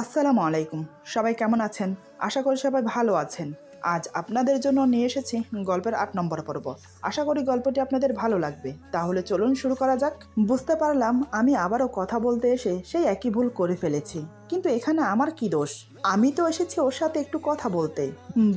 আসসালামু আলাইকুম। সবাই কেমন আছেন? আশা করি সবাই ভালো আছেন। আজ আপনাদের জন্য নিয়ে এসেছি গল্পের আট নম্বর পর্ব। আশা করি গল্পটি আপনাদের ভালো লাগবে। তাহলে চলুন শুরু করা যাক। বুঝতে পারলাম আমি আবারও কথা বলতে এসে সেই একই ভুল করে ফেলেছি। কিন্তু এখানে আমার কি দোষ? আমি তো এসেছি ওর সাথে একটু কথা বলতে।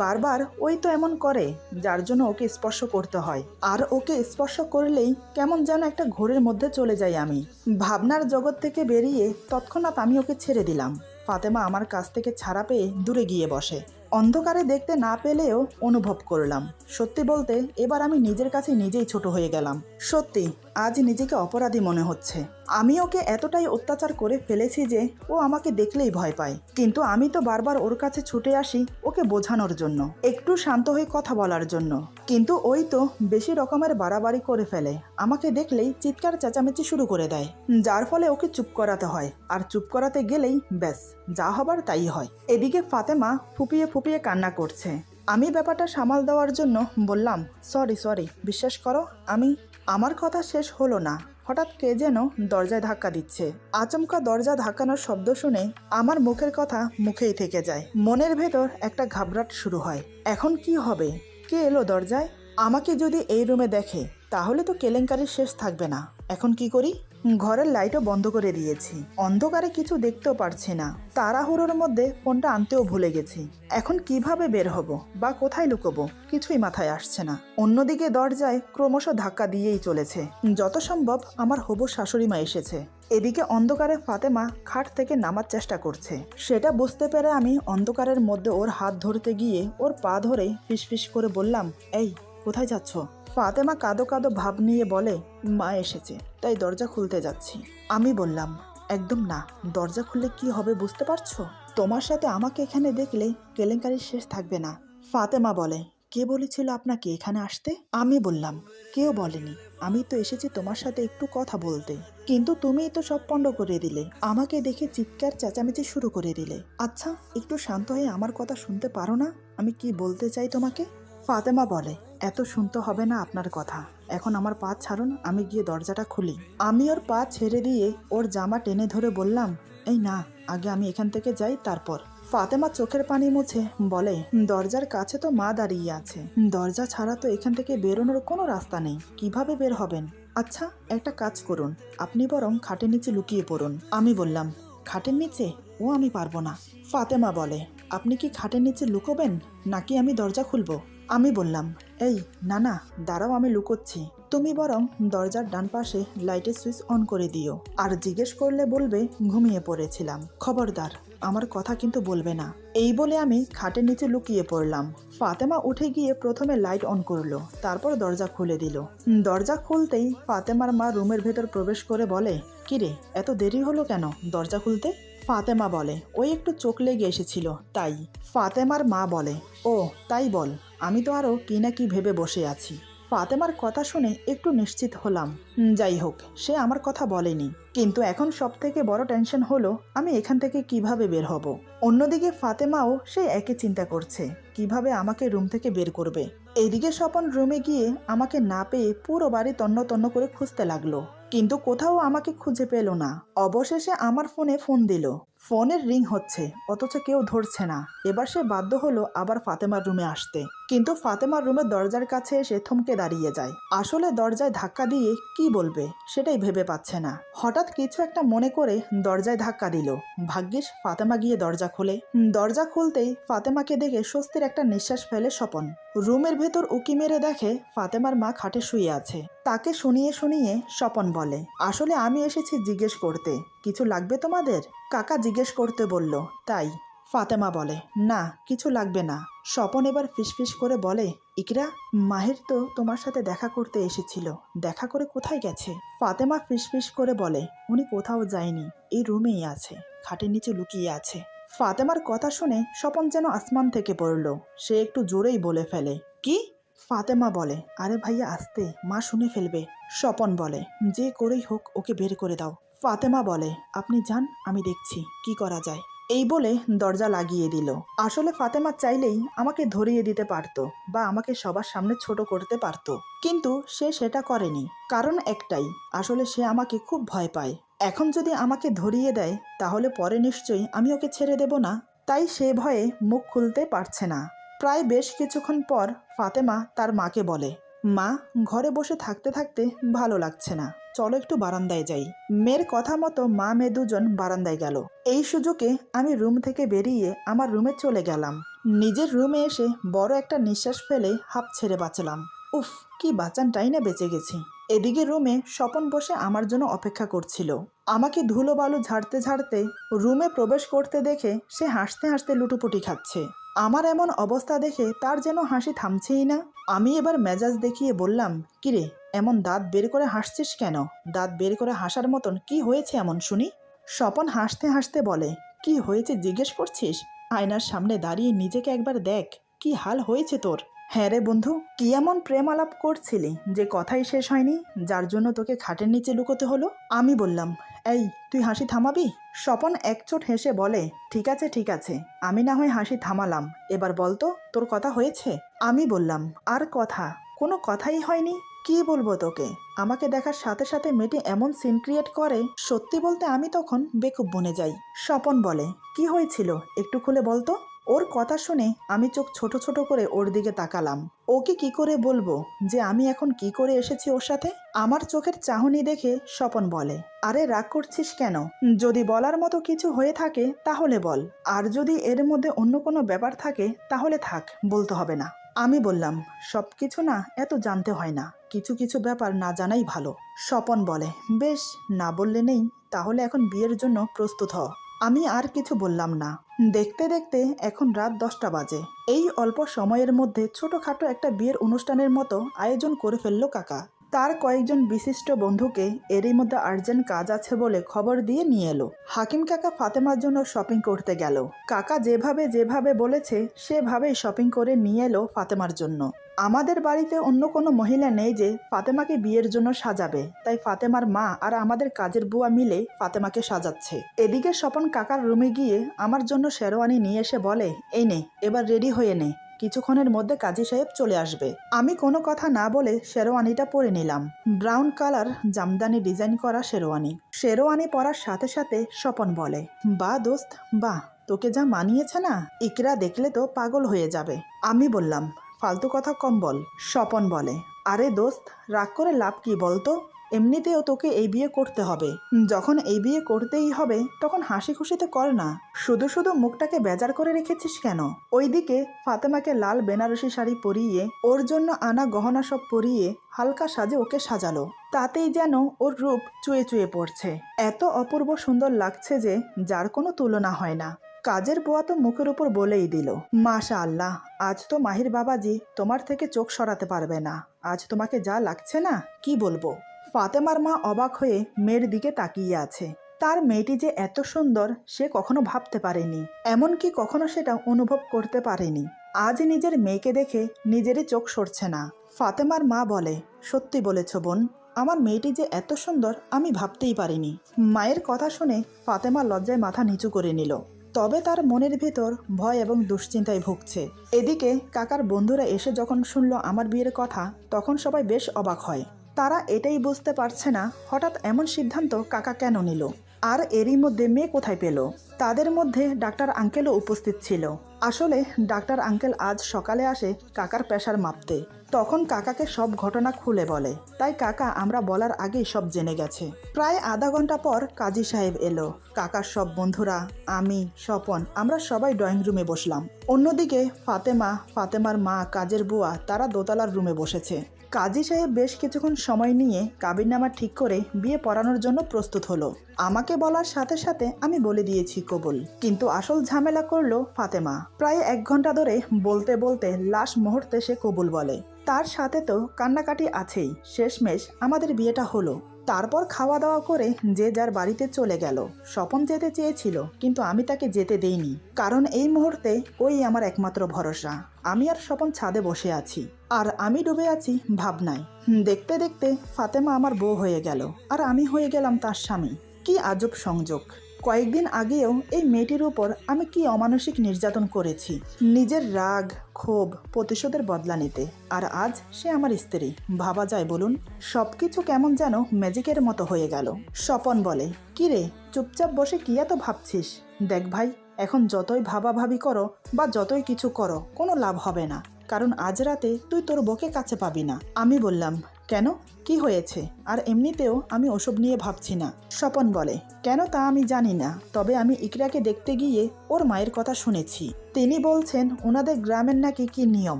বারবার ওই তো এমন করে, যার জন্য ওকে স্পর্শ করতে হয়। আর ওকে স্পর্শ করলেই কেমন যেন একটা ঘোরের মধ্যে চলে যাই আমি। ভাবনার জগৎ থেকে বেরিয়ে তৎক্ষণাৎ আমি ওকে ছেড়ে দিলাম। ফাতেমা আমার কাছ থেকে ছাড়া পেয়ে দূরে গিয়ে বসে। অন্ধকারে দেখতে না পেলেও অনুভব করলাম। সত্যি বলতে, এবার আমি নিজের কাছে নিজেই ছোট হয়ে গেলাম। সত্যি, আজ নিজেকে অপরাধী মনে হচ্ছে। আমি ওকে এতটাই অত্যাচার করে ফেলেছি যে ও আমাকে দেখলেই ভয় পায়। কিন্তু আমি তো বারবার ওর কাছে ছুটে আসি ওকে বোঝানোর জন্য, একটু শান্ত হয়ে কথা বলার জন্য। কিন্তু ওই তো বেশি রকমের বাড়াবাড়ি করে ফেলে, আমাকে দেখলেই চিৎকার চেঁচামেচি শুরু করে দেয়। যার ফলে ওকে চুপ করাতে হয়, আর চুপ করাতে গেলেই ব্যাস, যা হবার তাই হয়। এদিকে ফাতেমা ফুপিয়ে ফুপিয়ে কান্না করছে। আমি ব্যাপারটা সামাল দেওয়ার জন্য বললাম, সরি সরি, বিশ্বাস করো, আমি, আমার কথা শেষ হলো না। হঠাৎ কে যেন দরজায় ধাক্কা দিচ্ছে। আচমকা দরজা ধাক্কানোর শব্দ শুনে আমার মুখের কথা মুখেই থেকে যায়। মনের ভেতর একটা ঘাবড়াট শুরু হয়। এখন কি হবে? কে এলো দরজায়? আমাকে যদি এই রুমে দেখে, তাহলে তো কেলেঙ্কারির শেষ থাকবে না। এখন কি করি? ঘরের লাইটও বন্ধ করে দিয়েছি। অন্ধকারে কিছু দেখতেও পারছি না। তাড়াহুড়োর মধ্যে ফোনটা আনতেও ভুলে গেছি। এখন কীভাবে বের হব বা কোথায় লুকোবো কিছুই মাথায় আসছে না। অন্যদিকে দরজায় ক্রমশ ধাক্কা দিয়েই চলেছে। যত সম্ভব আমার হবু শাশুড়ি মা এসেছে। এদিকে অন্ধকারে ফাতেমা খাট থেকে নামার চেষ্টা করছে। সেটা বুঝতে পেরে আমি অন্ধকারের মধ্যে ওর হাত ধরতে গিয়ে ওর পা ধরে ফিসফিস করে বললাম, এই কোথায় যাচ্ছ? ফাতেমা কাদো কাদো ভাব নিয়ে বলে, মা এসেছে, তাই দরজা খুলতে যাচ্ছি। আমি বললাম, একদম না, দরজা খুললে কি হবে বুঝতে পারছ? তোমার সাথে আমাকে এখানে দেখলে কেলেঙ্কারির শেষ থাকবে না। ফাতেমা বলে, কে বলেছিল আপনাকে এখানে আসতে? আমি বললাম, কেউ বলেনি, আমি তো এসেছি তোমার সাথে একটু কথা বলতে। কিন্তু তুমিই তো সব পণ্ড করে দিলে, আমাকে দেখে চিৎকার চেঁচামেচি শুরু করে দিলে। আচ্ছা একটু শান্ত হয়ে আমার কথা শুনতে পারো না? আমি কি বলতে চাই তোমাকে? ফাতেমা বলে এত শুনতে হবে না আপনার কথা। এখন আমার পা ছাড়ুন, আমি গিয়ে দরজাটা খুলি। আমি ওর পা ছেড়ে দিয়ে ওর জামা টেনে ধরে বললাম, এই না, আগে আমি এখান থেকে যাই, তারপর। ফাতেমা চোখের পানি মুছে বলে, দরজার কাছে তো মা দাঁড়িয়ে আছে। দরজা ছাড়া তো এখান থেকে বেরোনোর কোনো রাস্তা নেই। কীভাবে বের হবেন? আচ্ছা একটা কাজ করুন। আপনি বরং খাটের নিচে লুকিয়ে পড়ুন। আমি বললাম, খাটের নিচে? ও আমি পারব না। ফাতেমা বলে, আপনি কি খাটের নিচে লুকোবেন, নাকি আমি দরজা খুলবো? আমি বললাম, এই না না দাঁড়াও, আমি লুকোচ্ছি। তুমি বরং দরজার ডান পাশে লাইটের সুইচ অন করে দিও। আর জিজ্ঞেস করলে বলবে, ঘুমিয়ে পড়েছিলাম। খবরদার, আমার কথা কিন্তু বলবে না। এই বলে আমি খাটের নিচে লুকিয়ে পড়লাম। ফাতেমা উঠে গিয়ে প্রথমে লাইট অন করল, তারপর দরজা খুলে দিল। দরজা খুলতেই ফাতেমার মা রুমের ভেতর প্রবেশ করে বলে, কিরে, এত দেরি হলো কেন দরজা খুলতে? ফাতেমা বলে, ওই একটু চোখ লেগে এসেছিল, তাই। ফাতেমার মা বলে, ও, তাই বল। আমি তো আরও কি না কি ভেবে বসে আছি। ফাতেমার কথা শুনে একটু নিশ্চিত হলাম। যাই হোক, সে আমার কথা বলেনি। কিন্তু এখন সব থেকে বড় টেনশন হলো, আমি এখান থেকে কীভাবে বের হব? অন্যদিকে ফাতেমাও সেই একই চিন্তা করছে, কীভাবে আমাকে রুম থেকে বের করবে? এইদিকে স্বপন রুমে গিয়ে আমাকে না পেয়ে পুরো বাড়ি তন্ন তন্ন করে খুঁজতে লাগল। কিন্তু কোথাও আমাকে খুঁজে পেল না। অবশেষে আমার ফোনে ফোন দিল। ফোনের রিং হচ্ছে, অথচ কেউ ধরছে না। এবার সে বাধ্য হলো আবার ফাতেমার রুমে আসতে। কিন্তু ফাতেমার রুমের দরজার কাছে এসে থমকে দাঁড়িয়ে যায়। আসলে দরজায় ধাক্কা দিয়ে কি বলবে, সেটাই ভেবে পাচ্ছে না। হঠাৎ কিছু একটা মনে করে দরজায় ধাক্কা দিল। ভাগ্যিস ফাতেমা গিয়ে দরজা খোলে। দরজা খুলতেই ফাতেমাকে দেখে স্বস্তির একটা নিঃশ্বাস ফেলে স্বপন। রুমের ভেতর উকি মেরে দেখে ফাতেমার মা খাটে শুয়ে আছে। তাকে শুনিয়ে শুনিয়ে স্বপন বলে আসলে আমি এসেছি জিজ্ঞেস করতে। কিছু লাগবে তোমাদের? কাকা জিজ্ঞেস করতে বলল, তাই। ফাতেমা বলে, না, কিছু লাগবে না। স্বপন এবার ফিসফিস করে বলে, ইকরা, মাহির তো তোমার সাথে দেখা করতে এসেছিল। দেখা করে কোথায় গেছে? ফাতেমা ফিসফিস করে বলে, উনি কোথাও যায়নি। এই রুমেই আছে। খাটের নিচে লুকিয়ে আছে। ফাতেমার কথা শুনে স্বপন যেন আসমান থেকে পড়ল। সে একটু জোরেই বলে ফেলে, কি? ফাতেমা বলে, আরে ভাইয়া, আসতে। মা শুনে ফেলবে। স্বপন বলে, যে করেই হোক, ওকে বের করে দাও। ফাতেমা বলে, আপনি যান, আমি দেখছি, কি করা যায়। এই বলে দরজা লাগিয়ে দিল। আসলে ফাতেমা চাইলেই আমাকে ধরিয়ে দিতে পারতো বা আমাকে সবার সামনে ছোট করতে পারতো। কিন্তু সে সেটা করেনি। কারণ একটাই, আসলে সে আমাকে খুব ভয় পায়। এখন যদি আমাকে ধরিয়ে দেয়, তাহলে পরে নিশ্চয়ই আমি ওকে ছেড়ে দেব না। তাই সে ভয়ে মুখ খুলতে পারছে না। প্রায় বেশ কিছুক্ষণ পর ফাতেমা তার মাকে বলে, মা, ঘরে বসে থাকতে থাকতে ভালো লাগছে না। চলো একটু বারান্দায় যাই। মেয়ের কথা মতো মা মেয়ে দুজন বারান্দায় গেল। এই সুযোগে আমি রুম থেকে বেরিয়ে আমার রুমে চলে গেলাম। নিজের রুমে এসে বড় একটা নিঃশ্বাস ফেলে হাঁপ ছেড়ে বাঁচলাম। উফ, কি বাঁচানটাই না বেঁচে গেছি। এদিকে রুমে স্বপন বসে আমার জন্য অপেক্ষা করছিল। আমাকে ধুলো বালু ঝাড়তে ঝাড়তে রুমে প্রবেশ করতে দেখে সে হাসতে হাসতে লুটোপুটি খাচ্ছে। আমার এমন অবস্থা দেখে তার যেন হাসি থামছেই না। আমি এবার মেজাজ দেখিয়ে বললাম, কিরে, এমন দাঁত বের করে হাসছিস কেন? দাঁত বের করে হাসার মতন কি হয়েছে এমন শুনি? স্বপন হাসতে হাসতে বলে, কি হয়েছে জিজ্ঞেস করছিস? আয়নার সামনে দাঁড়িয়ে নিজেকে একবার দেখ, কি হাল হয়েছে তোর? হ্যাঁ রে বন্ধু, কি এমন প্রেম আলাপ করছিলি যে কথাই শেষ হয়নি? যার জন্য তোকে খাটের নিচে লুকোতে হলো? আমি বললাম, এই, তুই হাসি থামাবি? স্বপন একচোট হেসে বলে, ঠিক আছে ঠিক আছে, আমি না হয় হাসি থামালাম। এবার বলতো তোর কথা হয়েছে? আমি বললাম, আর কথা, কোনো কথাই হয়নি। কি বলব তোকে? আমাকে দেখার সাথে সাথে মেয়েটি এমন সিন ক্রিয়েট করে, সত্যি বলতে আমি তখন বেকুব বনে যাই। স্বপন বলে, কি হয়েছিল? একটু খুলে বলতো ওর কথা শুনে আমি চোখ ছোট ছোট করে ওর দিকে তাকালাম। ওকে কি করে বলব যে আমি এখন কি করে এসেছি ওর সাথে? আমার চোখের চাহনি দেখে স্বপন বলে, আরে রাগ করছিস কেন? যদি বলার মতো কিছু হয়ে থাকে তাহলে বল। আর যদি এর মধ্যে অন্য কোনো ব্যাপার থাকে তাহলে থাক, বলতে হবে না। আমি বললাম সব কিছু না এত জানতে হয় না। কিছু কিছু ব্যাপার না জানাই ভালো। স্বপন বলে, বেশ, না বললে নেই। তাহলে এখন বিয়ের জন্য প্রস্তুত হ। আমি আর কিছু বললাম না। দেখতে দেখতে এখন রাত দশটা বাজে। এই অল্প সময়ের মধ্যে ছোটোখাটো একটা বিয়ের অনুষ্ঠানের মতো আয়োজন করে ফেলল কাকা। তার কয়েকজন বিশিষ্ট বন্ধুকে এরই মধ্যে আর্জেন্ট কাজ আছে বলে খবর দিয়ে নিয়ে এলো। হাকিম কাকা ফাতেমার জন্য শপিং করতে গেল। কাকা যেভাবে যেভাবে বলেছে, সেভাবেই শপিং করে নিয়ে এলো ফাতেমার জন্য। আমাদের বাড়িতে অন্য কোনো মহিলা নেই যে ফাতেমাকে বিয়ের জন্য সাজাবে। তাই ফাতেমার মা আর আমাদের কাজের বুয়া মিলে ফাতেমাকে সাজাচ্ছে। এদিকে স্বপন কাকার রুমে গিয়ে, আমার জন্য শেরওয়ানি নিয়ে এসে বলে, এই নে, এবার রেডি হয়ে নে। কিছুক্ষণের মধ্যে কাজী সাহেব চলে আসবে। আমি কোনো কথা না বলে শেরওয়ানিটা পরে নিলাম। ব্রাউন কালার জামদানি ডিজাইন করা শেরওয়ানি। শেরওয়ানি পরার সাথে সাথে স্বপন বলে, বা দোস্ত, বাহ, তোকে যা মানিয়েছে না, ইকরা দেখলে তো পাগল হয়ে যাবে। আমি বললাম, ফালতু কথা কম বল স্বপন বলে, আরে দোস্ত, রাগ করে লাভ কি বলতো? এমনিতেও তোকে এই বিয়ে করতে হবে। যখন এই বিয়ে করতেই হবে, তখন হাসি খুশিতে কর না। শুধু শুধু মুখটাকে বেজার করে রেখেছিস কেন? ওইদিকে ফাতেমাকে লাল বেনারসি শাড়ি পরিয়ে, ওর জন্য আনা গহনা সব পরিয়ে হালকা সাজে ওকে সাজালো। তাতেই যেন ওর রূপ চুয়ে চুয়ে পড়ছে। এত অপূর্ব সুন্দর লাগছে যে যার কোনো তুলনা হয় না। কাজের বুয়া তো মুখের উপর বলেই দিল মাশা আল্লাহ আজ তো মাহির বাবাজি তোমার থেকে চোখ সরাতে পারবে না। আজ তোমাকে যা লাগছে না, কি বলব? ফাতেমার মা অবাক হয়ে মেয়ের দিকে তাকিয়ে আছে। তার মেয়েটি যে এত সুন্দর, সে কখনো ভাবতে পারেনি। এমনকি কখনো সেটা অনুভব করতে পারেনি। আজ নিজের মেয়েকে দেখে নিজেরই চোখ সরছে না। ফাতেমার মা বলে, সত্যি বলেছ বোন, আমার মেয়েটি যে এত সুন্দর, আমি ভাবতেই পারিনি। মায়ের কথা শুনে ফাতেমা লজ্জায় মাথা নিচু করে নিল। তবে তার মনের ভেতর ভয় এবং দুশ্চিন্তায় ভুগছে। এদিকে কাকার বন্ধুরা এসে যখন শুনল আমার বিয়ের কথা, তখন সবাই বেশ অবাক হয়। তারা এটাই বুঝতে পারছে না, হঠাৎ এমন সিদ্ধান্ত কাকা কেন নিল? আর এরই মধ্যে মেয়ে কোথায় পেল? তাদের মধ্যে ডাক্তার আঙ্কেলও উপস্থিত ছিল। আসলে ডাক্তার আঙ্কেল আজ সকালে আসে কাকার প্রেশার মাপতে। তখন কাকাকে সব ঘটনা খুলে বলে। তাই কাকা আমরা বলার আগেই সব জেনে গেছে। প্রায় আধা ঘণ্টা পর কাজী সাহেব এলো। কাকার সব বন্ধুরা, আমি, স্বপন, আমরা সবাই ড্রয়িং রুমে বসলাম। অন্যদিকে ফাতেমা, ফাতেমার মা, কাজের বুয়া, তারা দোতলার রুমে বসেছে। কাজী সাহেব বেশ কিছুক্ষণ সময় নিয়ে কাবিরনামা ঠিক করে বিয়ে পড়ানোর জন্য প্রস্তুত হলো। আমাকে বলার সাথে সাথে আমি বলে দিয়েছি কবুল। কিন্তু আসল ঝামেলা করল ফাতেমা। প্রায় এক ঘণ্টা ধরে বলতে বলতে লাশ মুহূর্তে সে কবুল বলে। তার সাথে তো কান্নাকাটি আছেই। শেষমেশ আমাদের বিয়েটা হলো। তারপর খাওয়া দাওয়া করে যে যার বাড়িতে চলে গেল। স্বপন যেতে চেয়েছিল, কিন্তু আমি তাকে যেতে দেইনি। কারণ এই মুহূর্তে ওই আমার একমাত্র ভরসা। আমি আর স্বপন ছাদে বসে আছি। আর আমি ডুবে আছি ভাবনায়। দেখতে দেখতে ফাতেমা আমার বউ হয়ে গেল। আর আমি হয়ে গেলাম তার স্বামী। কি আজব সংযোগ। কয়েকদিন আগেও এই মেয়েটির উপর আমি কি অমানসিক নির্যাতন করেছি? নিজের রাগ, ক্ষোভ, প্রতিশোধের বদলা নিতে। আর আজ সে আমার স্ত্রী। ভাবা যায় বলুন, সবকিছু কেমন যেন ম্যাজিকের মতো হয়ে গেল। স্বপন বলে, কি রে, চুপচাপ বসে কি এত ভাবছিস? দেখ ভাই, এখন যতই ভাবাভাবি করো বা যতই কিছু করো, কোনো লাভ হবে না। কারণ আজ রাতে তুই তোর বকে কাছে পাবি না। আমি বললাম, কেন? কি হয়েছে? আর এমনিতেও আমি ওসব নিয়ে ভাবছি না, স্বপন বলে। কেন তা আমি জানি না, তবে আমি ইকরাকে দেখতে গিয়ে ওর মায়ের কথা শুনেছি। তিনি বলছেন, ওনাদের গ্রামের নাকি কি নিয়ম?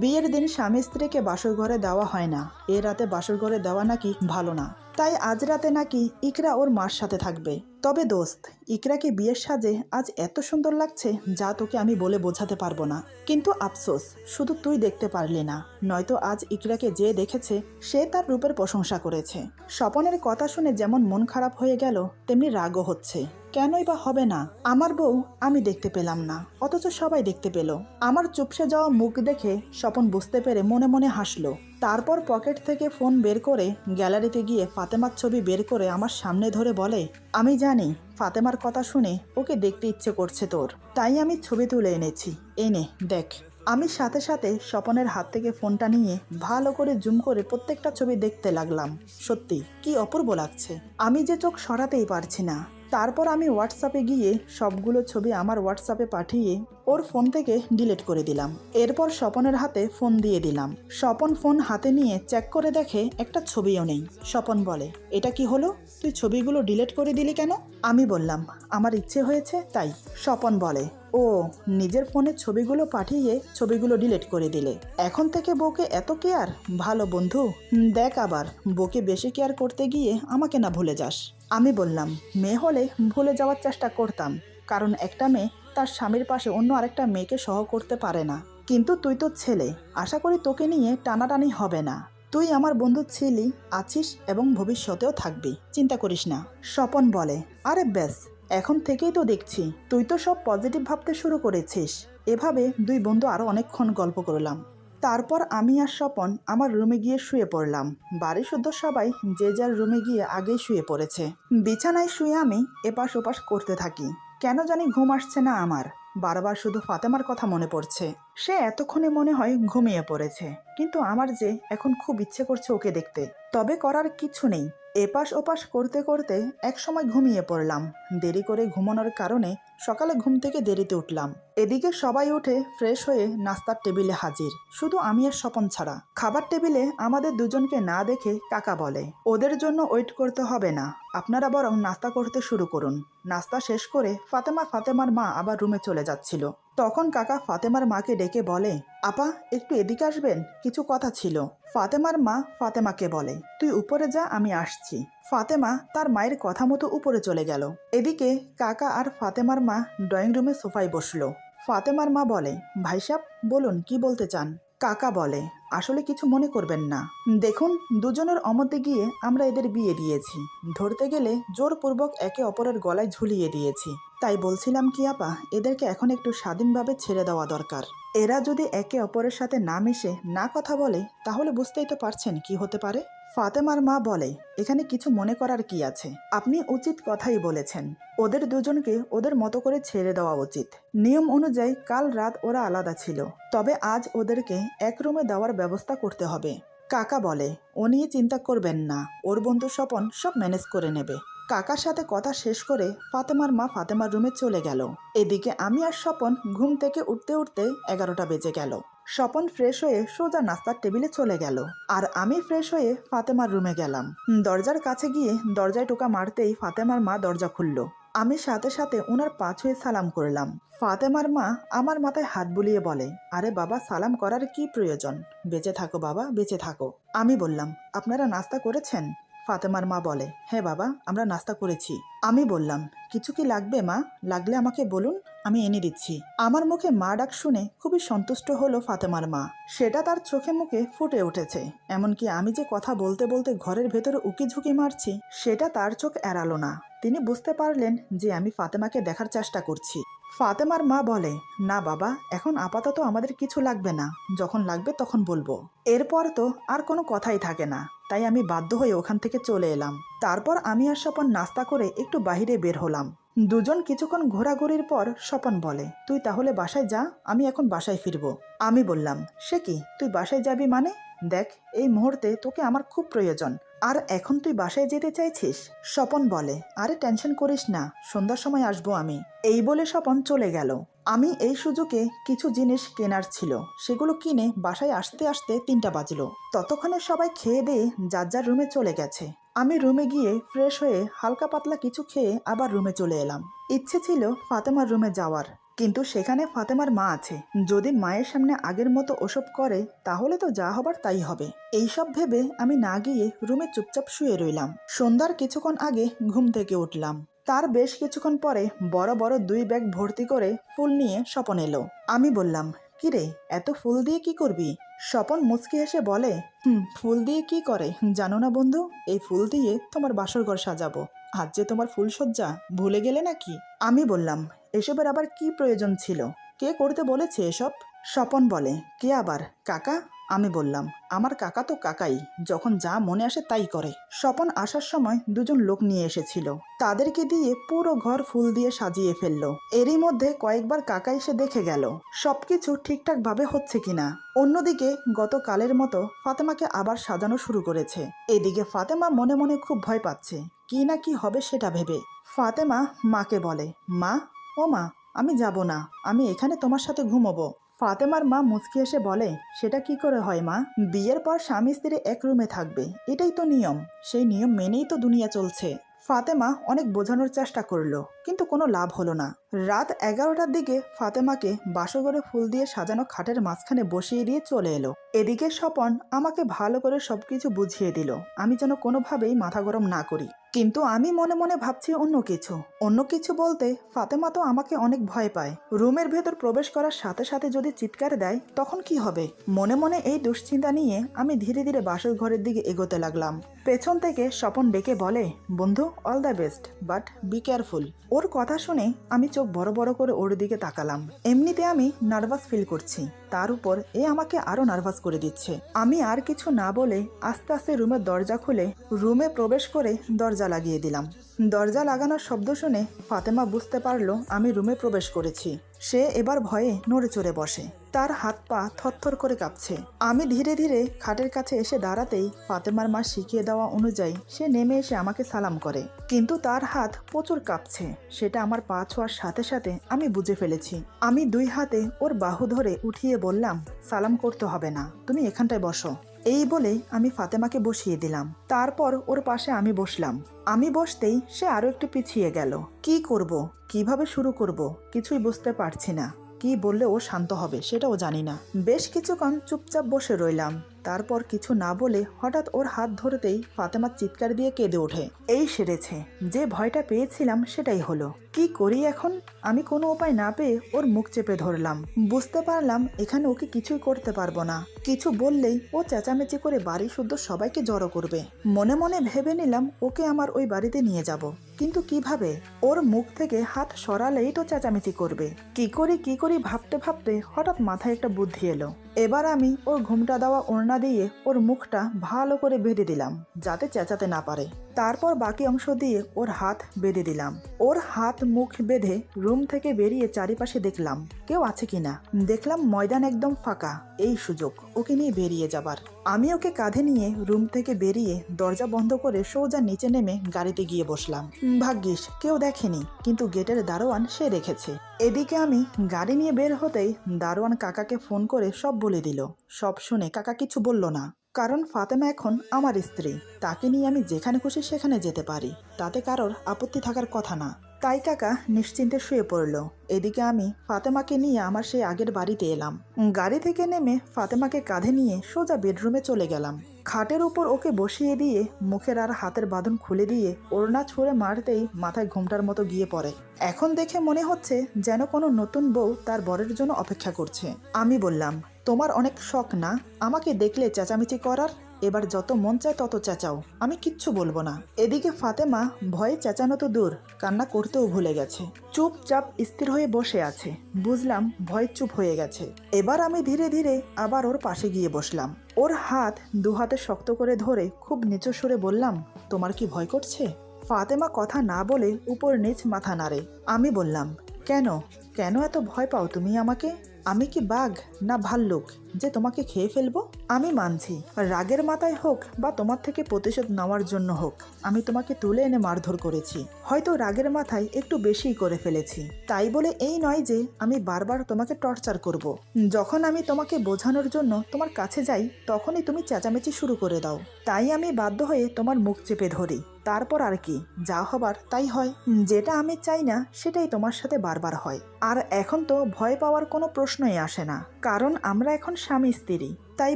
বিয়ের দিন স্বামী স্ত্রীকে বাসর ঘরে দেওয়া হয় না। এ রাতে বাসর ঘরে দেওয়া নাকি ভালো না। তাই আজ রাতে নাকি ইকরা ওর মার সাথে থাকবে। তবে দোস্ত, ইকরাকে বিয়ের সাজে আজ এত সুন্দর লাগছে যা তোকে আমি বলে বোঝাতে পারব না। কিন্তু আফসোস, শুধু তুই দেখতে পারলি না। নয়তো আজ ইকরাকে যে দেখেছে, সে তার রূপের প্রশংসা করেছে। স্বপনের কথা শুনে যেমন মন খারাপ হয়ে গেল, তেমনি রাগও হচ্ছে। কেনই বা হবে না? আমার বউ আমি দেখতে পেলাম না, অথচ সবাই দেখতে পেল। আমার চুপসে যাওয়া মুখ দেখে স্বপন বুঝতে পেরে মনে মনে হাসলো। তারপর পকেট থেকে ফোন বের করে গ্যালারিতে গিয়ে ফাতেমার ছবি বের করে আমার সামনে ধরে বলে, আমি জানি, ফাতেমার কথা শুনে ওকে দেখতে ইচ্ছে করছে তোর। তাই আমি ছবি তুলে এনেছি। এনে, দেখ। আমি সাথে সাথে স্বপনের হাত থেকে ফোনটা নিয়ে ভালো করে জুম করে প্রত্যেকটা ছবি দেখতে লাগলাম। সত্যি, কি অপূর্ব লাগছে। আমি যে চোখ সরাতেই পারছি না। তারপর আমি হোয়াটসঅ্যাপে গিয়ে সবগুলো ছবি আমার হোয়াটসঅ্যাপে পাঠিয়ে ওর ফোন থেকে ডিলিট করে দিলাম। এরপর স্বপনের হাতে ফোন দিয়ে দিলাম। স্বপন ফোন হাতে নিয়ে চেক করে দেখে একটা ছবিও নেই। স্বপন বলে, এটা কি হলো? তুই ছবিগুলো ডিলিট করে দিলি কেন? আমি বললাম, আমার ইচ্ছে হয়েছে। তাই স্বপন বলে ও নিজের ফোনে ছবিগুলো পাঠিয়ে ছবিগুলো ডিলিট করে দিলে। এখন থেকে বউকে এত কেয়ার? ভালো বন্ধু, দেখ আবার, বউকে বেশি কেয়ার করতে গিয়ে আমাকে না ভুলে যাস। আমি বললাম, মেয়ে হলে ভুলে যাওয়ার চেষ্টা করতাম, কারণ একটা মেয়ে তার স্বামীর পাশে অন্য আরেকটা মেয়েকে সহ করতে পারে না। কিন্তু তুই তো ছেলে, আশা করি তোকে নিয়ে টানাটানি হবে না। তুই আমার বন্ধু ছিলি, আছিস এবং ভবিষ্যতেও থাকবি, চিন্তা করিস না। স্বপন বলে, আরে ব্যাস। এখন থেকেই তো দেখছি, তুই তো সব পজিটিভ ভাবতে শুরু করেছিস। এভাবে দুই বন্ধু আরও অনেকক্ষণ গল্প করলাম। তারপর আমি আর স্বপন আমার রুমে গিয়ে শুয়ে পড়লাম। বাড়ি শুদ্ধ সবাই যে যার রুমে গিয়ে আগেই শুয়ে পড়েছে। বিছানায় শুয়ে আমি এপাশ ওপাশ করতে থাকি। কেন জানি ঘুম আসছে না আমার। বারবার শুধু ফাতেমার কথা মনে পড়ছে। সে এতক্ষণে মনে হয় ঘুমিয়ে পড়েছে, কিন্তু আমার যে এখন খুব ইচ্ছে করছে ওকে দেখতে। তবে করার কিছু নেই। এপাশ ওপাশ করতে করতে একসময় ঘুমিয়ে পড়লাম। দেরি করে ঘুমানোর কারণে সকালে ঘুম থেকে দেরিতে উঠলাম। এদিকে সবাই উঠে ফ্রেশ হয়ে নাস্তার টেবিলে হাজির। শুধু আমি আর স্বপন ছাড়া। খাবার টেবিলে আমাদের দুজনকে না দেখে কাকা বলে, ওদের জন্য ওয়েট করতে হবে না। আপনারা বরং নাস্তা করতে শুরু করুন। নাস্তা শেষ করে ফাতেমা ফাতেমার মা আবার রুমে চলে যাচ্ছিল। তখন কাকা ফাতেমার মাকে ডেকে বলে, আপা, একটু এদিকে আসবেন? কিছু কথা ছিল। ফাতেমার মা ফাতেমাকে বলে, তুই উপরে যা, আমি আসছি। ফাতেমা তার মায়ের কথা মতো উপরে চলে গেল। এদিকে কাকা আর ফাতেমার মা ড্রয়িং রুমে সোফায় বসল। ফাতেমার মা বলে ভাইসাব বলুন, কি বলতে চান? কাকা বলে, আসলে কিছু মনে করবেন না। দেখুন, দুজনের অমতে গিয়ে আমরা এদের বিয়ে দিয়েছি। ধরতে গেলে জোরপূর্বক একে অপরের গলায় ঝুলিয়ে দিয়েছি। তাই বলছিলাম কি, আপা, এদেরকে এখন একটু স্বাধীনভাবে ছেড়ে দেওয়া দরকার। এরা যদি একে অপরের সাথে না মিশে, না কথা বলে, তাহলে বুঝতেই তো পারছেন কি হতে পারে। ফাতেমার মা বলে, এখানে কিছু মনে করার কি আছে? আপনি উচিত কথাই বলেছেন। ওদের দুজনকে ওদের মতো করে ছেড়ে দেওয়া উচিত। নিয়ম অনুযায়ী কাল রাত ওরা আলাদা ছিল। তবে আজ ওদেরকে এক রুমে দেওয়ার ব্যবস্থা করতে হবে। কাকা বলে, ও নিয়ে চিন্তা করবেন না। ওর বন্ধু স্বপন সব ম্যানেজ করে নেবে। কাকার সাথে কথা শেষ করে ফাতেমার মা ফাতেমার রুমে চলে গেল। এদিকে আমি আর স্বপন ঘুম থেকে উঠতে উঠতে এগারোটা বেজে গেল। স্বপন ফ্রেশ হয়ে সোজা নাস্তার টেবিলে চলে গেল। আর আমি ফ্রেশ হয়ে ফাতেমার রুমে গেলাম। দরজার কাছে গিয়ে দরজায় টোকা মারতেই ফাতেমার মা দরজা খুলল। আমি সাথে সাথে ওনার পা ছুঁয়ে সালাম করলাম। ফাতেমার মা আমার মাথায় হাত বুলিয়ে বলে, আরে বাবা, সালাম করার কি প্রয়োজন? বেঁচে থাকো বাবা, বেঁচে থাকো। আমি বললাম, আপনারা নাস্তা করেছেন? ফাতেমার মা বলে হ্যাঁ বাবা, আমরা নাস্তা করেছি। আমি বললাম, কিছু কি লাগবে মা? লাগলে আমাকে বলুন আমি এনে দিচ্ছি। আমার মুখে মা ডাক শুনে খুবই সন্তুষ্ট হলো ফাতেমার মা। সেটা তার চোখে মুখে ফুটে উঠেছে। এমনকি আমি যে কথা বলতে বলতে ঘরের ভেতরে উকি ঝুঁকি মারছি, সেটা তার চোখ এড়ালো না। তিনি বুঝতে পারলেন যে আমি ফাতেমাকে দেখার চেষ্টা করছি। ফাতেমার মা বলে, না বাবা, এখন আপাতত আমাদের কিছু লাগবে না। যখন লাগবে তখন বলব। এরপর তো আর কোনো কথাই থাকে না। তাই আমি বাধ্য হয়ে ওখান থেকে চলে এলাম। তারপর আমি আর স্বপন নাস্তা করে একটু বাহিরে বের হলাম। দুজন কিছুক্ষণ ঘোরাঘুরির পর স্বপন বলে, তুই তাহলে বাসায় যা, আমি এখন বাসায় ফিরবো। আমি বললাম, সে কি? তুই বাসায় যাবি মানে? দেখ, এই মুহূর্তে তোকে আমার খুব প্রয়োজন। আর এখন তুই বাসায় যেতে চাইছিস? স্বপন বলে, আরে টেনশন করিস না, সন্ধ্যার সময় আসব আমি। এই বলে স্বপন চলে গেল। আমি এই সুযোগে কিছু জিনিস কেনার ছিল। সেগুলো কিনে বাসায় আসতে আসতে তিনটা বাজলো। ততক্ষণে সবাই খেয়ে দিয়ে যার যার রুমে চলে গেছে। আমি রুমে গিয়ে ফ্রেশ হয়ে হালকা পাতলা কিছু খেয়ে আবার রুমে চলে এলাম। ইচ্ছে ছিল ফাতেমার রুমে যাওয়ার। কিন্তু সেখানে ফাতেমার মা আছে। যদি মায়ের সামনে আগের মতো ওসব করে, তাহলে তো যা হবার তাই হবে। এইসব ভেবে আমি না গিয়ে রুমে চুপচাপ শুয়ে রইলাম। সন্ধ্যার কিছুক্ষণ আগে ঘুম থেকে উঠলাম। তার বেশ কিছুক্ষণ পরে বড় বড় দুই ব্যাগ ভর্তি করে ফুল নিয়ে স্বপন এলো। আমি বললাম, কিরে, এত ফুল দিয়ে কি করবি? স্বপন মুচকি হেসে বলে, হুম, ফুল দিয়ে কি করে? জানো না বন্ধু, এই ফুল দিয়ে তোমার বাসর ঘর সাজাবো। আজ যে তোমার ফুলসজ্জা ভুলে গেলে নাকি? আমি বললাম, এসবের আবার কি প্রয়োজন ছিল? কে করতে বলেছে এসব? স্বপন বলে, কে আবার? কাকা? আমি বললাম, আমার কাকা তো কাকাই, যখন যা মনে আসে তাই করে। স্বপন আসার সময় দুজন লোক নিয়ে এসেছিল। তাদেরকে দিয়ে পুরো ঘর ফুল দিয়ে সাজিয়ে ফেলল। এরই মধ্যে কয়েকবার কাকা এসে দেখে গেল, সবকিছু ঠিকঠাক ভাবে হচ্ছে কিনা। অন্যদিকে গতকালের মতো ফাতেমাকে আবার সাজানো শুরু করেছে। এদিকে ফাতেমা মনে মনে খুব ভয় পাচ্ছে, কি না কি হবে সেটা ভেবে। ফাতেমা মাকে বলে, মা, ও মা, আমি যাব না, আমি এখানে তোমার সাথে ঘুমোবো। ফাতেমার মা মুচকি এসে বলে, সেটা কি করে হয় মা? বিয়ের পর স্বামী স্ত্রী এক রুমে থাকবে। এটাই তো নিয়ম। সেই নিয়ম মেনেই তো দুনিয়া চলছে। ফাতেমা অনেক বোঝানোর চেষ্টা করল, কিন্তু কোনো লাভ হলো না। রাত এগারোটার দিকে ফাতেমাকে বাসঘরে ফুল দিয়ে সাজানো খাটের মাঝখানে বসিয়ে দিয়ে চলে এলো। এদিকে স্বপন আমাকে ভালো করে সবকিছু বুঝিয়ে দিল। আমি যেন কোনোভাবেই মাথা গরম না করি। কিন্তু আমি মনে মনে ভাবছি অন্য কিছু। অন্য কিছু বলতে ফাতেমা তো আমাকে অনেক ভয় পায়। রুমের ভেতর প্রবেশ করার সাথে সাথে যদি চিৎকার দেয়, তখন কি হবে? মনে মনে এই দুশ্চিন্তা নিয়ে আমি ধীরে ধীরে বাসর ঘরের দিকে এগোতে লাগলাম। পেছন থেকে স্বপন ডেকে বলে, বন্ধু all the best but be careful ওর কথা শুনে আমি চোখ বড় বড় করে ওর দিকে তাকালাম। এমনিতে আমি নার্ভাস ফিল করছি। তার উপর এ আমাকে আরও নার্ভাস করে দিচ্ছে। আমি আর কিছু না বলে আস্তে আস্তে রুমের দরজা খুলে রুমে প্রবেশ করে দরজা লাগিয়ে দিলাম। দরজা লাগানোর শব্দ শুনে ফাতেমা বুঝতে পারল আমি রুমে প্রবেশ করেছি। সে এবার ভয়ে নড়ে চড়ে বসে। তার হাত পা থরথর করে কাঁপছে। আমি ধীরে ধীরে খাটের কাছে এসে দাঁড়াতেই ফাতেমার মা শিখিয়ে দেওয়া অনুযায়ী সে নেমে এসে আমাকে সালাম করে। কিন্তু তার হাত প্রচুর কাঁপছে। সেটা আমার পা ছোঁয়ার সাথে সাথে আমি বুঝে ফেলেছি। আমি দুই হাতে ওর বাহু ধরে উঠিয়ে বললাম, সালাম করতে হবে না। তুমি এখানটায় বসো। এই বলেই আমি ফাতেমাকে বসিয়ে দিলাম। তারপর ওর পাশে আমি বসলাম। আমি বসতেই সে আরও একটু পিছিয়ে গেল। কি করব? কীভাবে শুরু করব? কিছুই বুঝতে পারছি না। কি বললে ও শান্ত হবে সেটাও জানি না। বেশ কিছুক্ষণ চুপচাপ বসে রইলাম। তারপর কিছু না বলে হঠাৎ ওর হাত ধরতেই ফাতেমা চিৎকার দিয়ে কেঁদে ওঠে। এই সেরেছে। যে ভয়টা পেয়েছিলাম সেটাই হলো। কি করি এখন? আমি কোনো উপায় না পেয়ে ওর মুখ চেপে ধরলাম। বুঝতে পারলাম এখানে ওকে কিছুই করতে পারব না। কিছু বললেই ও চেঁচামেচি করে বাড়ি শুদ্ধ সবাইকে জড়ো করবে। মনে মনে ভেবে নিলাম ওকে আমার ওই বাড়িতে নিয়ে যাব। কিন্তু কীভাবে? ওর মুখ থেকে হাত সরালেই তো চেঁচামেচি করবে। কি করি কি করি ভাবতে ভাবতে হঠাৎ মাথায় একটা বুদ্ধি এলো। এবার আমি ওর ঘুমটা দেওয়া ওড়না দিয়ে ওর মুখটা ভালো করে বেঁধে দিলাম, যাতে চেঁচাতে না পারে। তারপর বাকি অংশ দিয়ে ওর হাত বেঁধে দিলাম। ওর হাত মুখ বেঁধে রুম থেকে বেরিয়ে চারিপাশে দেখলাম, কেউ আছে কিনা দেখলাম ময়দান একদম ফাঁকা, এই সুযোগ, ওকে নিয়ে বেরিয়ে যাবার। আমি ওকে কাঁধে নিয়ে রুম থেকে বেরিয়ে দরজা বন্ধ করে সোজা নিচে নেমে গাড়িতে গিয়ে বসলাম। ভাগ্যিস, কেউ দেখেনি, কিন্তু গেটের দারোয়ান সে দেখেছে। এদিকে আমি গাড়ি নিয়ে বের হতেই দারোয়ান কাকাকে ফোন করে সব বলে দিল। সব শুনে কাকা কিছু বলল না। কারণ ফাতেমা এখন আমার স্ত্রী। তাকে নিয়ে আমি যেখানে খুশি সেখানে যেতে পারি। তাতে কারোর আপত্তি থাকার কথা না। তাই কাকা নিশ্চিন্তে শুয়ে পড়ল। এদিকে আমি ফাতেমাকে নিয়ে আমার সেই আগের বাড়িতে এলাম। গাড়ি থেকে নেমে ফাতেমাকে কাঁধে নিয়ে সোজা বেডরুমে চলে গেলাম। খাটের উপর ওকে বসিয়ে দিয়ে মুখের আর হাতের বাঁধন খুলে দিয়ে ওড়না ছুঁড়ে মারতেই মাথায় ঘুমটার মতো গিয়ে পড়ে। এখন দেখে মনে হচ্ছে যেন কোনো নতুন বউ তার বরের জন্য অপেক্ষা করছে। আমি বললাম তোমার অনেক শখ না? আমাকে দেখলে চেঁচামেচি করার? এবার যত মন চায় তত চেঁচাও। আমি কিচ্ছু বলব না। এদিকে ফাতেমা ভয়ে চেঁচানো তো দূর। কান্না করতেও ভুলে গেছে। চুপচাপ স্থির হয়ে বসে আছে। বুঝলাম ভয় চুপ হয়ে গেছে। এবার আমি ধীরে ধীরে আবার ওর পাশে গিয়ে বসলাম। ওর হাত দু হাতে শক্ত করে ধরে খুব নিচু সুরে বললাম, তোমার কি ভয় করছে? ফাতেমা কথা না বলে উপর নিচ মাথা নাড়ে। আমি বললাম, কেন? কেন এত ভয় পাও তুমি আমাকে? আমি কি বাঘ না ভাল্লুক যে তোমাকে খেয়ে ফেলব? আমি মানছি। রাগের মাথায় হোক বা তোমার থেকে প্রতিশোধ নেওয়ার জন্য হোক, আমি তোমাকে তুলে এনে মারধর করেছি। হয়তো রাগের মাথায় একটু বেশিই করে ফেলেছি। তাই বলে এই নয় যে আমি বারবার তোমাকে টর্চার করব। যখন আমি তোমাকে বোঝানোর জন্য তোমার কাছে যাই, তখনই তুমি চেঁচামেচি শুরু করে দাও। তাই আমি বাধ্য হয়ে তোমার মুখ চেপে ধরি। তারপর আর কি, যা হবার তাই হয়। যেটা আমি চাই না, সেটাই তোমার সাথে বারবার হয়। আর এখন তো ভয় পাওয়ার কোনো প্রশ্নই আসে না, কারণ আমরা এখন স্বামী স্ত্রী। তাই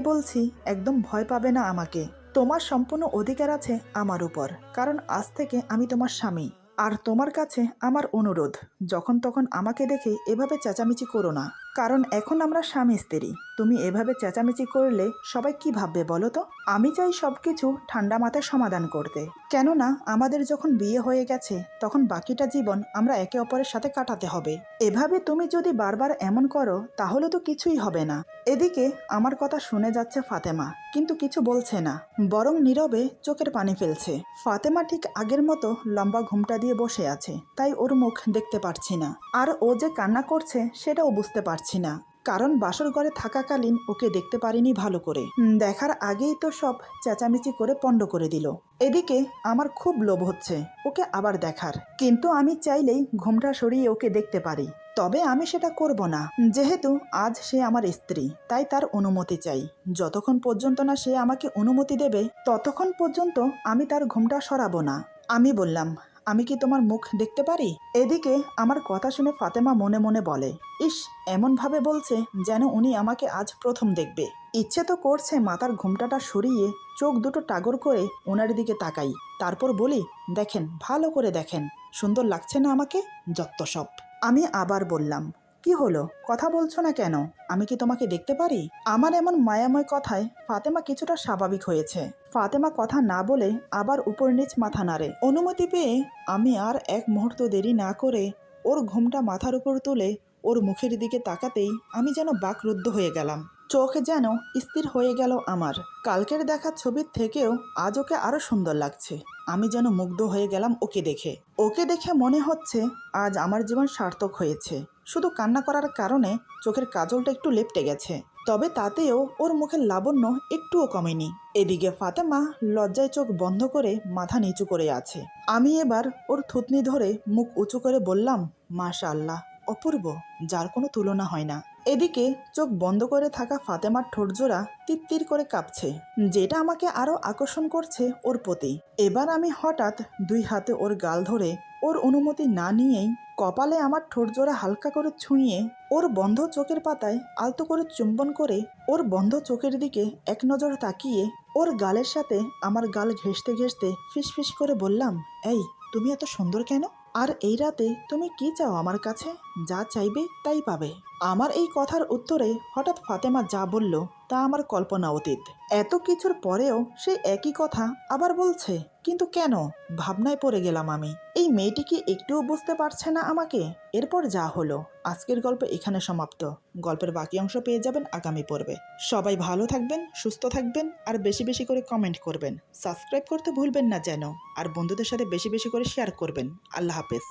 বলছি, একদম ভয় পাবে না আমাকে। তোমার সম্পূর্ণ অধিকার আছে আমার উপর, কারণ আজ থেকে আমি তোমার স্বামী। আর তোমার কাছে আমার অনুরোধ, যখন তখন আমাকে দেখে এভাবে চেঁচামেচি করো না। কারণ এখন আমরা স্বামী স্ত্রী। তুমি এভাবে চেঁচামেচি করলে সবাই কি ভাববে বলো তো? আমি চাই সব কিছু ঠান্ডা মাথায় সমাধান করতে। কেননা, আমাদের যখন বিয়ে হয়ে গেছে, তখন বাকিটা জীবন আমরা একে অপরের সাথে কাটাতে হবে। এভাবে তুমি যদি বারবার এমন করো, তাহলে তো কিছুই হবে না। এদিকে আমার কথা শুনে যাচ্ছে ফাতেমা, কিন্তু কিছু বলছে না। বরং নীরবে চোখের পানি ফেলছে। ফাতেমা ঠিক আগের মতো লম্বা ঘুমটা দিয়ে বসে আছে, তাই ওর মুখ দেখতে পারছি না। আর ও যে কান্না করছে, সেটাও বুঝতে পারছি না। কারণ বাসর ঘরে থাকাকালীন ওকে দেখতে পারিনি ভালো করে। দেখার আগেই তো সব চেঁচামেচি করে পণ্ড করে দিল। এদিকে আমার খুব লোভ হচ্ছে, ওকে আবার দেখার। কিন্তু আমি চাইলেই ঘুমটা সরিয়ে ওকে দেখতে পারি। তবে আমি সেটা করব না। যেহেতু আজ সে আমার স্ত্রী, তাই তার অনুমতি চাই। যতক্ষণ পর্যন্ত না সে আমাকে অনুমতি দেবে, ততক্ষণ পর্যন্ত আমি তার ঘুমটা সরাবো না। আমি বললাম আমি কি তোমার মুখ দেখতে পারি? এদিকে আমার কথা শুনে ফাতেমা মনে মনে বলে, ইস, এমনভাবে বলছে যেন উনি আমাকে আজ প্রথম দেখবে। ইচ্ছে তো করছে মাথার ঘুমটাটা সরিয়ে চোখ দুটো টাগর করে ওনার দিকে তাকাই। তারপর বলি, দেখেন, ভালো করে দেখেন। সুন্দর লাগছে না আমাকে? যত্ত সব। আমি আবার বললাম কি হলো? কথা বলছো না কেন? আমি কি তোমাকে দেখতে পারি? আমার এমন মায়াময় কথায় ফাতেমা কিছুটা স্বাভাবিক হয়েছে। ফাতেমা কথা না বলে আবার উপর নিচ মাথা নাড়ে। অনুমতি পেয়ে আমি আর এক মুহূর্ত দেরি না করে ওর ঘুমটা মাথার উপর তুলে ওর মুখের দিকে তাকাতেই আমি যেন বাকরুদ্ধ হয়ে গেলাম। চোখ যেন স্থির হয়ে গেল আমার। কালকের দেখা ছবির থেকেও আজ ওকে আরও সুন্দর লাগছে। আমি যেন মুগ্ধ হয়ে গেলাম ওকে দেখে। ওকে দেখে মনে হচ্ছে আজ আমার জীবন সার্থক হয়েছে। শুধু কান্না করার কারণে চোখের কাজলটা একটু লেপটে গেছে। তবে তাতেও ওর মুখের লাবণ্য একটুও কমেনি। এদিকে ফাতেমা লজ্জায় চোখ বন্ধ করে মাথা নিচু করে আছে। আমি এবার ওর থুতনি ধরে মুখ উঁচু করে বললাম মাশা আল্লাহ অপূর্ব, যার কোনো তুলনা হয় না। এদিকে চোখ বন্ধ করে থাকা ফাতেমার ঠোঁটজোড়া তিত্তির করে কাঁপছে, যেটা আমাকে আরও আকর্ষণ করছে ওর প্রতি। এবার আমি হঠাৎ দুই হাতে ওর গাল ধরে ওর অনুমতি না নিয়েই কপালে আমার ঠোঁটজোড়া হালকা করে ছুঁয়ে ওর বন্ধ চোখের পাতায় আলতো করে চুম্বন করে ওর বন্ধ চোখের দিকে এক নজর তাকিয়ে ওর গালের সাথে আমার গাল ঘেঁষতে ঘেঁষতে ফিস করে বললাম, এই, তুমি এত সুন্দর কেন? আর এই রাতে তুমি কি চাও আমার কাছে? যা চাইবে তাই পাবে। আমার এই কথার উত্তরে হঠাৎ ফাতেমা যা বলল তা আমার কল্পনা অতীত। এত কিছুর পরেও সে একই কথা আবার বলছে, কিন্তু কেন? ভাবনায় পড়ে গেলাম আমি। এই মেয়েটি কি একটুও বুঝতে পারছে না আমাকে? এরপর যা হলো, আজকের গল্প এখানে সমাপ্ত। গল্পের বাকি অংশ পেয়ে যাবেন আগামী পর্বে। সবাই ভালো থাকবেন, সুস্থ থাকবেন, আর বেশি বেশি করে কমেন্ট করবেন। সাবস্ক্রাইব করতে ভুলবেন না যেন, আর বন্ধুদের সাথে বেশি বেশি করে শেয়ার করবেন। আল্লাহ হাফেজ।